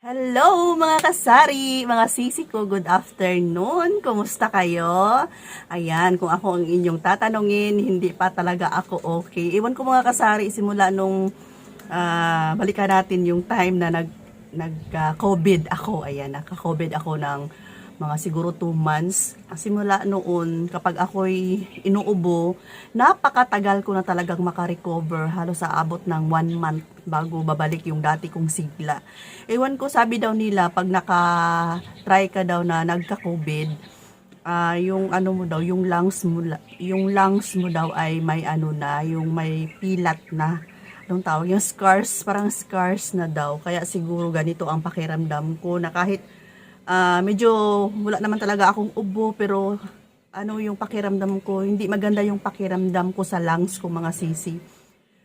Hello mga kasari, mga sisi ko, good afternoon. Kumusta kayo? Ayan, kung ako ang inyong tatanungin, hindi pa talaga ako okay. Iwan ko mga kasari, simula nung ah, balikan natin yung time na nag, nag-COVID ako. Ayan, naka-COVID ako ng mga siguro 2 months. Simula noon, kapag ako'y inuubo, napakatagal ko na talagang makarecover. Halos sa abot ng 1 month bago babalik yung dati kong sigla. Ewan ko, sabi daw nila, pag naka-try ka daw na nagka-COVID, ah yung ano mo daw, yung lungs mo, yung lungs mo daw ay may ano na, yung may pilat na. Anong tawag? Yung scars, parang scars na daw. Kaya siguro ganito ang pakiramdam ko na kahit Ah, medyo wala naman talaga akong ubo pero ano yung pakiramdam ko, hindi maganda yung pakiramdam ko sa lungs ko mga sisi.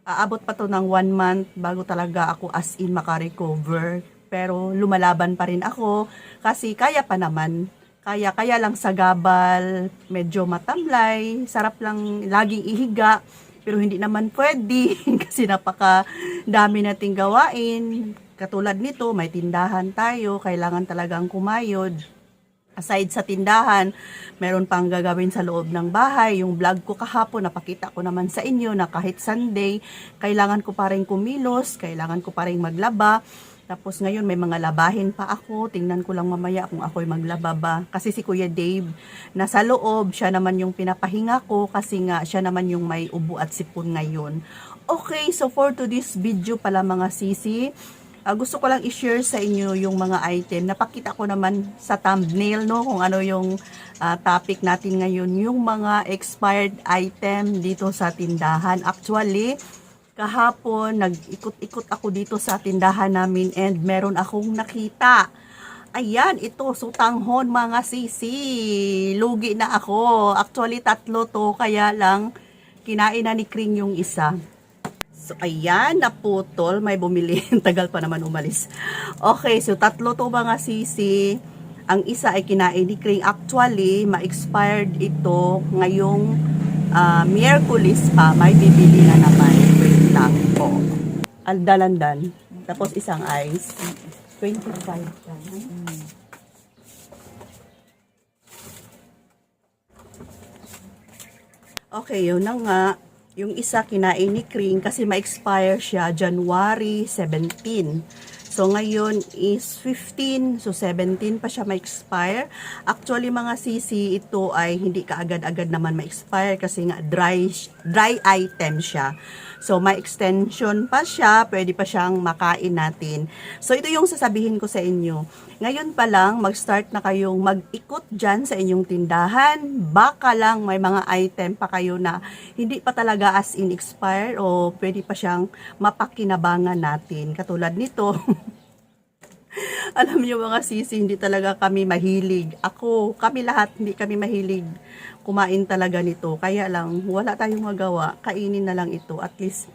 Aabot pa to ng one month bago talaga ako as in makarecover. Pero lumalaban pa rin ako kasi kaya pa naman. Kaya, kaya lang sa gabal, medyo matamlay, sarap lang laging ihiga. Pero hindi naman pwede kasi napaka dami nating gawain. Katulad nito, may tindahan tayo, kailangan talagang kumayod. Aside sa tindahan, meron pang gagawin sa loob ng bahay. Yung vlog ko kahapon, napakita ko naman sa inyo na kahit Sunday, kailangan ko pa rin kumilos, kailangan ko pa rin maglaba. Tapos ngayon may mga labahin pa ako. Tingnan ko lang mamaya kung ako'y maglaba ba. Kasi si Kuya Dave, nasa loob, siya naman yung pinapahinga ko kasi nga siya naman yung may ubo at sipon ngayon. Okay, so for today's video pala mga sisi, Ah, gusto ko lang i-share sa inyo yung mga item. Napakita ko naman sa thumbnail no kung ano yung ah, topic natin ngayon, yung mga expired item dito sa tindahan. Actually, kahapon nag-ikot-ikot ako dito sa tindahan namin and meron akong nakita. Ayan, ito, sutanghon mga sisi. Lugi na ako. Actually, tatlo to, kaya lang kinain na ni Kring yung isa. So, ayan, naputol. May bumili. Tagal pa naman umalis. Okay, so tatlo to mga sisi. Ang isa ay kinain ni Kring. Actually, ma-expired ito ngayong ah, Miyerkules pa. May bibili na naman. Wait lang po. Aldalandan. Tapos isang ice. 25 ka. Okay, yun na nga. Yung isa kinain ni Kring kasi ma-expire siya January 17. So ngayon is 15, so 17 pa siya ma-expire. Actually mga sisi, ito ay hindi kaagad-agad naman ma-expire kasi nga dry, dry item siya. So may extension pa siya, pwede pa siyang makain natin. So ito yung sasabihin ko sa inyo. Ngayon pa lang, mag-start na kayong mag-ikot dyan sa inyong tindahan. Baka lang may mga item pa kayo na hindi pa talaga as in expire o pwede pa siyang mapakinabangan natin. Katulad nito. Alam niyo mga sisi, hindi talaga kami mahilig. Ako, kami lahat, hindi kami mahilig kumain talaga nito. Kaya lang, wala tayong magawa. Kainin na lang ito. At least,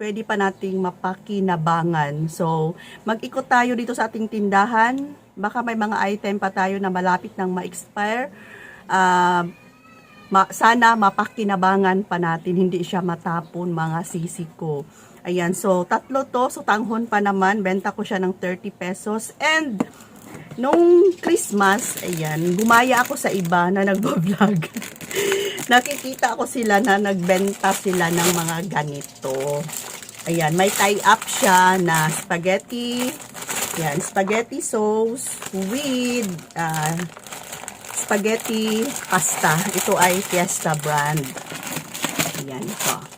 pwede pa nating mapakinabangan. So, mag-ikot tayo dito sa ating tindahan. Baka may mga item pa tayo na malapit nang ma-expire. Ah, ma- sana mapakinabangan pa natin, hindi siya matapon mga sisi ko. Ayan, so tatlo to, so tanghon pa naman, benta ko siya ng 30 pesos. And nung Christmas, ayan, gumaya ako sa iba na nagbo-vlog. Nakikita ko sila na nagbenta sila ng mga ganito. Ayan, may tie-up siya na spaghetti. Ayan, spaghetti sauce with ah, spaghetti pasta. Ito ay Fiesta brand. Ayan ito.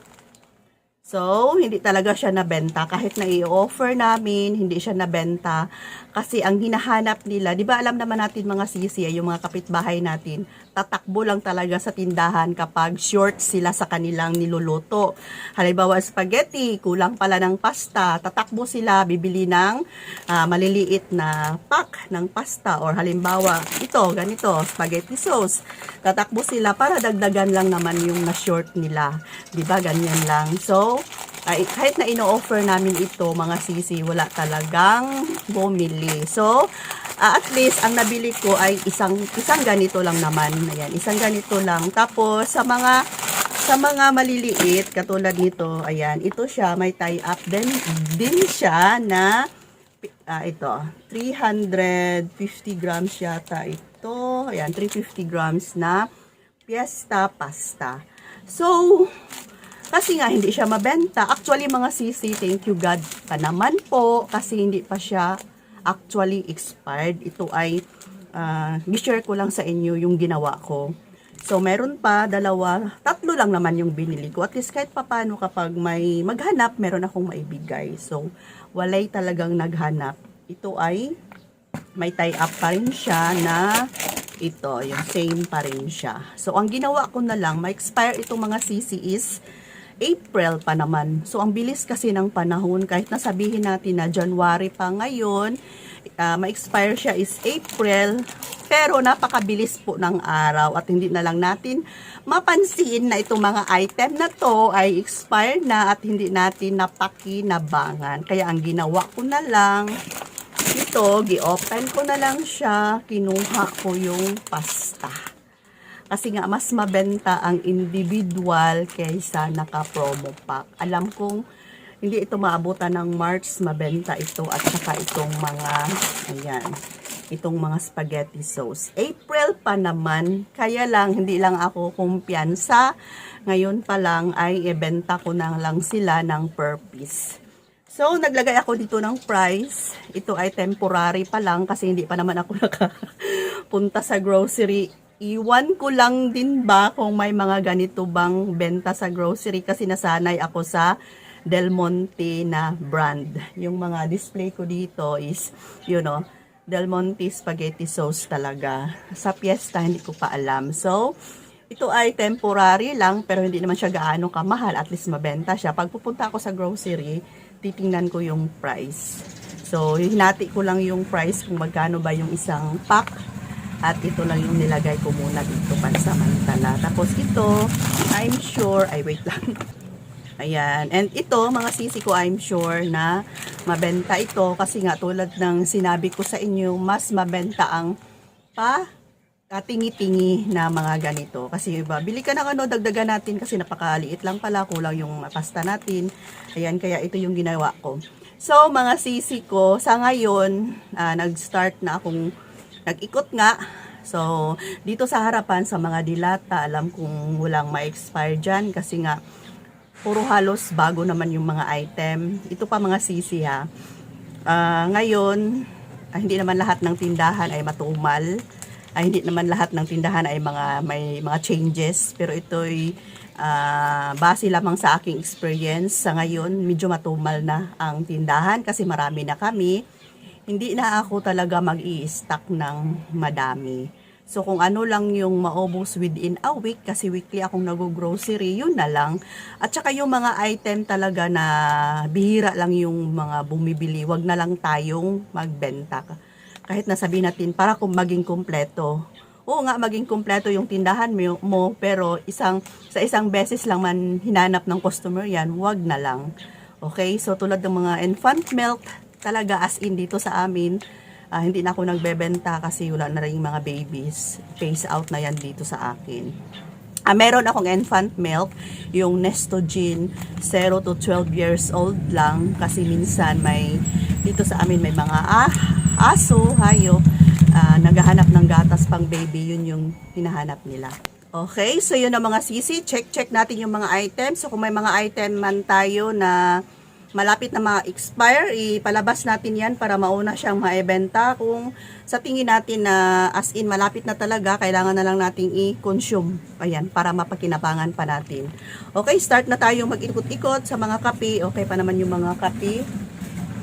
So, hindi talaga siya nabenta. Kahit na i-offer namin, hindi siya nabenta. Kasi ang hinahanap nila, di ba alam naman natin mga sisi, yung mga kapitbahay natin, tatakbo lang talaga sa tindahan kapag short sila sa kanilang niluluto. Halimbawa, spaghetti, kulang pala ng pasta, tatakbo sila, bibili ng ah, maliliit na pack ng pasta. Or halimbawa, ito, ganito, spaghetti sauce. Tatakbo sila para dagdagan lang naman yung na-short nila. Di ba Ganyan lang. So, ay, kahit na ino-offer namin ito, mga sisi, wala talagang bumili. So, ah, at least, ang nabili ko ay isang, isang ganito lang naman. Ayan, isang ganito lang. Tapos, sa mga, sa mga maliliit, katulad nito, ayan, ito siya, may tie-up din, din siya na ah, ito, 350 grams yata ito. Ayan, 350 grams na Fiesta pasta. So, kasi nga hindi siya mabenta. Actually, mga sisi, thank you God pa naman po kasi hindi pa siya actually expired. Ito ay, uh, share ko lang sa inyo yung ginawa ko. So, meron pa, dalawa, tatlo lang naman yung binili ko. At least kahit papano kapag may maghanap, meron akong maibigay. So, walay talagang naghanap. Ito ay may tie-up pa rin siya na ito, yung same pa rin siya. So, ang ginawa ko na lang, ma-expire itong mga CC is April pa naman. So, ang bilis kasi ng panahon, kahit nasabihin natin na January pa ngayon, uh, ma-expire siya is April, pero napakabilis po ng araw at hindi na lang natin mapansin na itong mga item na to ay expired na at hindi natin napakinabangan. Kaya ang ginawa ko na lang, ito, gi-open ko na lang siya, kinuha ko yung pasta. Kasi nga, mas mabenta ang individual kaysa naka-promo pack. Alam kong hindi ito maabutan ng March, mabenta ito at saka itong mga, ayan, itong mga spaghetti sauce. April pa naman, kaya lang, hindi lang ako kumpiyansa. Ngayon pa lang ay ibenta ko na lang sila ng per piece. So, naglagay ako dito ng price. Ito ay temporary pa lang kasi hindi pa naman ako nakapunta sa grocery. Iwan ko lang din ba kung may mga ganito bang benta sa grocery kasi nasanay ako sa Del Monte na brand. Yung mga display ko dito is, you know, Del Monte spaghetti sauce talaga. Sa piyesta, hindi ko pa alam. So, ito ay temporary lang, pero hindi naman siya gaano kamahal. At least mabenta siya. Pag pupunta ako sa grocery, titingnan ko yung price. So, hinati ko lang yung price kung magkano ba yung isang pack. At ito lang yung nilagay ko muna dito pansamantala. Tapos ito, I'm sure, ay wait lang. Ayan. And ito, mga sisi ko, I'm sure na mabenta ito kasi nga tulad ng sinabi ko sa inyo, mas mabenta ang pa katingi-tingi na mga ganito. Kasi iba, bili ka ng ano, dagdagan natin kasi napakaliit lang pala, kulang yung pasta natin. Ayan, kaya ito yung ginawa ko. So, mga sisi ko, sa ngayon, ah, nag-start na akong nag-ikot nga. So, dito sa harapan, sa mga dilata, alam kong walang ma-expire dyan kasi nga, puro halos bago naman yung mga item. Ito pa mga sisi ha. Ah, ngayon, ah, hindi naman lahat ng tindahan ay matumal. Ay hindi naman lahat ng tindahan ay mga may mga changes, pero ito'y ah, base lamang sa aking experience sa ngayon, medyo matumal na ang tindahan kasi marami na kami. Hindi na ako talaga mag-i-stock ng madami. So, kung ano lang yung maubos within a week, kasi weekly akong nag-grocery, yun na lang. At saka yung mga item talaga na bihira lang yung mga bumibili, wag na lang tayong magbenta. Kahit nasabihin natin, para kung maging kompleto. Oo nga, maging kompleto yung tindahan mo, pero isang, sa isang beses lang man hinanap ng customer yan, wag na lang. Okay, so tulad ng mga infant milk, talaga as in dito sa amin, Ah, hindi na ako nagbebenta kasi wala na rin mga babies. Phase out na yan dito sa akin. Ah, meron akong infant milk, yung Nestogen 0 to 12 years old lang kasi minsan may dito sa amin may mga ah, aso, hayo, ah, naghahanap ng gatas pang baby, yun yung hinahanap nila. Okay, so yun ang mga sisi. Check-check natin yung mga items. So kung may mga item man tayo na malapit na ma-expire, ipalabas natin yan para mauna siyang maibenta. Kung sa tingin natin na as in malapit na talaga, kailangan na lang nating i-consume. Ayan, para mapakinabangan pa natin. Okay, start na tayong mag-ikot-ikot sa mga kape. Okay pa naman yung mga kape.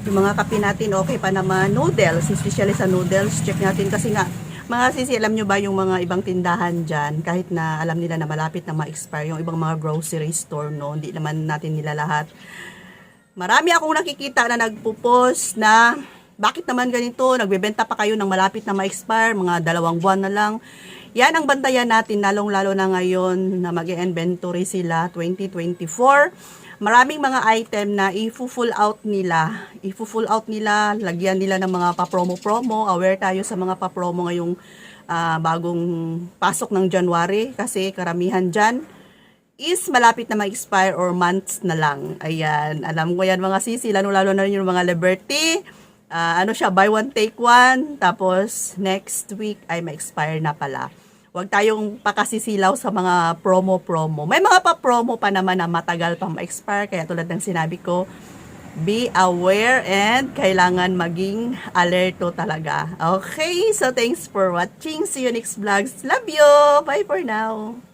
Yung mga kape natin, okay pa naman. Noodles, especially sa noodles, check natin kasi nga, mga sisi, alam nyo ba yung mga ibang tindahan dyan, kahit na alam nila na malapit na ma-expire, yung ibang mga grocery store, no, hindi naman natin nila lahat Marami akong nakikita na nagpo-post na bakit naman ganito, nagbebenta pa kayo ng malapit na ma-expire, mga dalawang buwan na lang. Yan ang bantayan natin, lalong-lalo na ngayon na mag inventory sila 2024. Maraming mga item na i-full out nila. I-full out nila, lagyan nila ng mga pa-promo-promo. Aware tayo sa mga pa-promo ngayong ah, bagong pasok ng January kasi karamihan dyan is malapit na ma-expire or months na lang. Ayan, alam ko yan mga sisi, lalo-lalo na rin yung mga Liberty, Ah, ano siya, buy one, take one. Tapos, next week ay ma-expire na pala. Huwag tayong pakasisilaw sa mga promo-promo. May mga pa-promo pa naman na matagal pang ma-expire. Kaya tulad ng sinabi ko, be aware and kailangan maging alerto talaga. Okay, so thanks for watching. See you next vlogs. Love you! Bye for now!